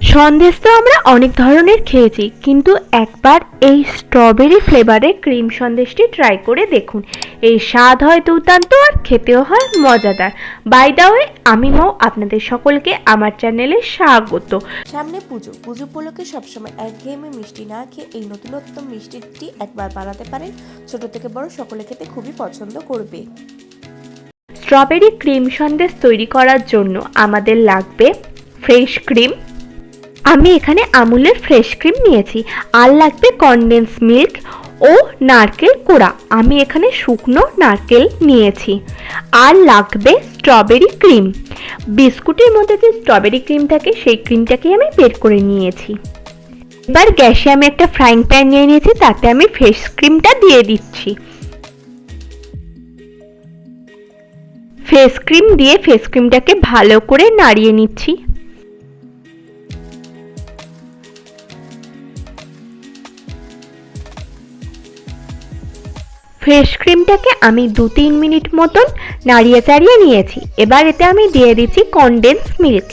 সন্দেশ তো আমরা অনেক ধরনের খেয়েছি কিন্তু একবার এই স্ট্রবেরি ফ্লেভারের ক্রিম সন্দেশটি ট্রাই করে দেখুন। এই স্বাদ হয় দুর্দান্ত আর খেতেও হয় মজাদার। বাই দা ওয়ে আমি মৌ আপনাদের সকলকে আমার চ্যানেলে স্বাগত। সামনে পুজো। পুজো উপলক্ষে সবসময় একঘেয়েমি মিষ্টি না খেয়ে এই নতুনত্ব মিষ্টিটি একবার বানাতে পারেন। ছোট থেকে বড় সকলে খেতে খুবই পছন্দ করবে। স্ট্রবেরি ক্রিম সন্দেশ তৈরি করার জন্য আমাদের লাগবে ফ্রেশ ক্রিম আমি এখানে আমুলের ফ্রেশ ক্রিম নিয়েছি। আর লাগবে কনডেন্স মিল্ক ও নারকেল কোড়া। আমি এখানে শুকনো নারকেল নিয়েছি। আর লাগবে স্ট্রবেরি ক্রিম বিস্কুটের মধ্যে যে স্ট্রবেরি ক্রিম থাকে, সেই ক্রিমটাকে আমি বের করে নিয়েছি। এবার গ্যাসে আমি একটা ফ্রাইং প্যান নিয়ে নিয়েছি, তাতে আমি ফেস ক্রিমটা দিয়ে দিচ্ছি। ফেস ক্রিম দিয়ে ফেস ক্রিমটাকে ভালো করে নাড়িয়ে নিচ্ছি। ফেস ক্রিমটাকে আমি দু তিন মিনিট মতন নাড়িয়ে চাড়িয়ে নিয়েছি। এবার এতে আমি দিয়ে দিচ্ছি কনডেন্স মিল্ক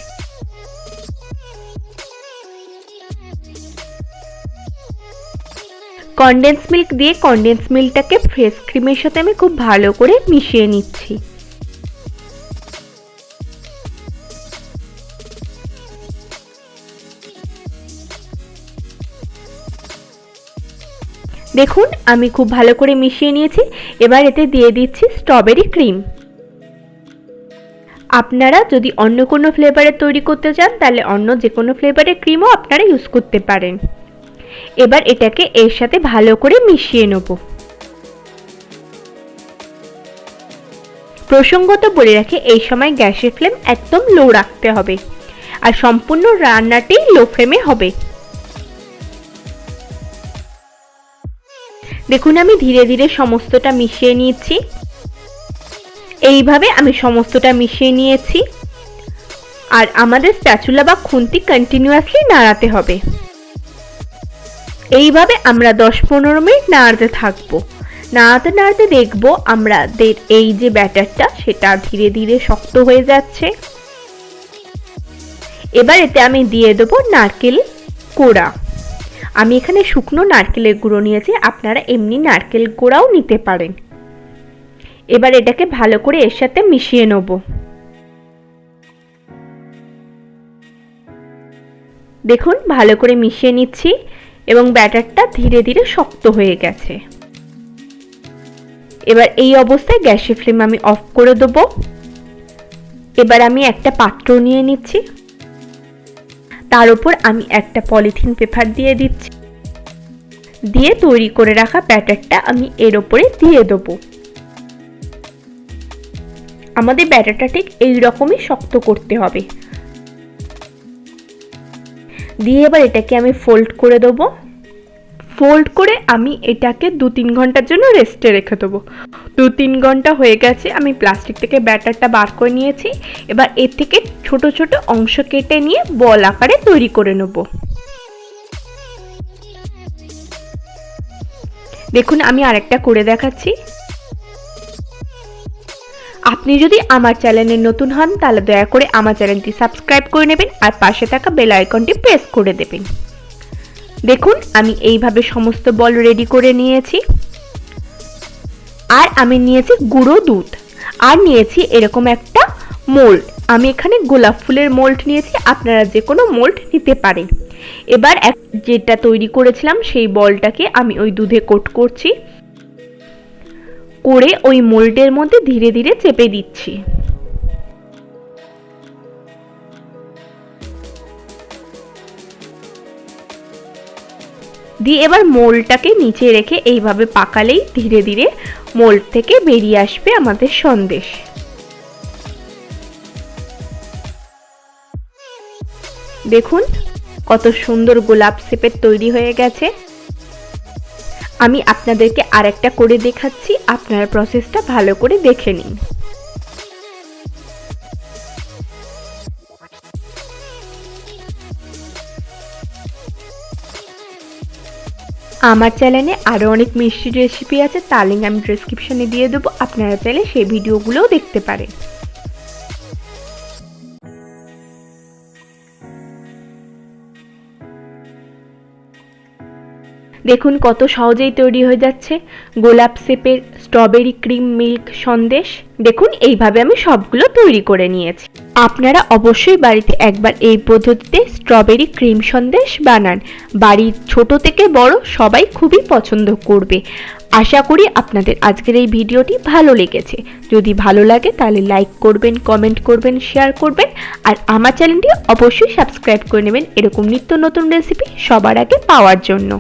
কনডেন্স মিল্ক দিয়ে কনডেন্স মিল্কটাকে ফ্রেশ ক্রিমের সাথে আমি খুব ভালো করে মিশিয়ে নিচ্ছি। দেখুন, আমি খুব ভালো করে মিশিয়ে নিয়েছি। এবার এতে দিয়ে দিচ্ছি স্ট্রবেরি ক্রিম আপনারা যদি অন্য কোনো ফ্লেভারের তৈরি করতে চান, তাহলে অন্য যে কোনো ফ্লেভারের ক্রিমও আপনারা ইউজ করতে পারেন। এবার এটাকে এর সাথে ভালো করে মিশিয়ে নেব। প্রসঙ্গত বলে রাখি, এই সময় গ্যাসের ফ্লেম একদম লো রাখতে হবে। আর সম্পূর্ণ রান্নাটি লো ফ্লেমে হবে। দেখুন, আমি ধীরে ধীরে সমস্তটা মিশিয়ে নিয়েছি। এইভাবে আমি সমস্তটা মিশিয়ে নিয়েছি। আর আমাদের স্প্যাচুলা বা খুন্তি কন্টিনিউয়াসলি নাড়াতে হবে। এইভাবে আমরা দশ পনেরো মিনিট নাড়াতে থাকব। নাড়াতে নাড়াতে দেখব আমাদের এই যে ব্যাটারটা, সেটা ধীরে ধীরে শক্ত হয়ে যাচ্ছে। এবার এতে আমি দিয়ে দেবো নারকেল কোড়া। আমি এখানে শুকনো নারকেলের গুঁড়ো নিয়েছি, আপনারা এমনি নারকেল গুঁড়াও নিতে পারেন। এবার এটাকে ভালো করে এর সাথে মিশিয়ে নেব। দেখুন, ভালো করে মিশিয়ে নিচ্ছি এবং ব্যাটারটা ধীরে ধীরে শক্ত হয়ে গেছে। এবার এই অবস্থায় গ্যাসের ফ্লেম আমি অফ করে দেবো। এবার আমি একটা পাত্র নিয়ে নিচ্ছি। তার উপর আমি একটা পলিথিন পেপার দিয়ে দিচ্ছি। দিয়ে তৈরি করে রাখা ব্যাটারটা আমি এর ওপরে দিয়ে দেবো। আমাদের ব্যাটারটা ঠিক এই রকমই শক্ত করতে হবে। দিয়ে এবার এটাকে আমি ফোল্ড করে দেবো। ফোল্ড করে আমি এটাকে দু তিন ঘণ্টার জন্য রেস্টে রেখে দেবো। দু তিন ঘণ্টা হয়ে গেছে, আমি প্লাস্টিক থেকে ব্যাটারটা বার করে নিয়েছি। এবার এর থেকে ছোট ছোট অংশ কেটে নিয়ে বল আকারে তৈরি করে নেব। দেখুন, আমি আরেকটা করে দেখাচ্ছি। আপনি যদি আমার চ্যানেলে নতুন হন, তাহলে দয়া করে আমার চ্যানেলটি সাবস্ক্রাইব করে নেবেন আর পাশে থাকা বেল আইকনটি প্রেস করে দেবেন। দেখুন, আমি এইভাবে সমস্ত বল রেডি করে নিয়েছি। আর আমি নিয়েছি গুঁড়ো দুধ। আর নিয়েছি এরকম একটা মোল্ড আমি এখানে গোলাপ ফুলের মোল্ড নিয়েছি, আপনারা যে কোনো মোল্ড নিতে পারেন। এবার এক যেটা তৈরি করেছিলাম, সেই বলটাকে আমি ওই দুধে কোট করছি। করে ওই মোল্ডের মধ্যে ধীরে ধীরে চেপে দিচ্ছি। দিয়ে এবার মোলটাকে নিচে রেখে এইভাবে পাকালেই ধীরে ধীরে মোল থেকে বেরিয়ে আসবে আমাদের সন্দেশ। দেখুন, কত সুন্দর গোলাপ শেপের তৈরি হয়ে গেছে। আমি আপনাদেরকে আরেকটা করে দেখাচ্ছি, আপনারা প্রসেসটা ভালো করে দেখে নিন। আমার চ্যানেলে আরও অনেক মিষ্টির রেসিপি আছে তার লিঙ্ক আমি ডিসক্রিপশানে দিয়ে দেবো, আপনারা চাইলে সেই ভিডিওগুলোও দেখতে পারেন। দেখুন কত সহজেই তৈরি হয়ে যাচ্ছে, গোলাপ সেপের স্ট্রবেরি ক্রিম মিল্ক সন্দেশ। দেখুন, এইভাবে আমি সবগুলো তৈরি করে নিয়েছি। আপনারা অবশ্যই বাড়িতে একবার এই পদ্ধতিতে স্ট্রবেরি ক্রিম সন্দেশ বানান। বাড়ির ছোট থেকে বড় সবাই খুবই পছন্দ করবে। আশা করি আপনাদের আজকের এই ভিডিওটি ভালো লেগেছে। যদি ভালো লাগে তাহলে লাইক করবেন কমেন্ট করবেন শেয়ার করবেন আর আমার চ্যানেলটি অবশ্যই সাবস্ক্রাইব করে নেবেন। এরকম নিত্য নতুন রেসিপি সবার আগে পাওয়ার জন্য।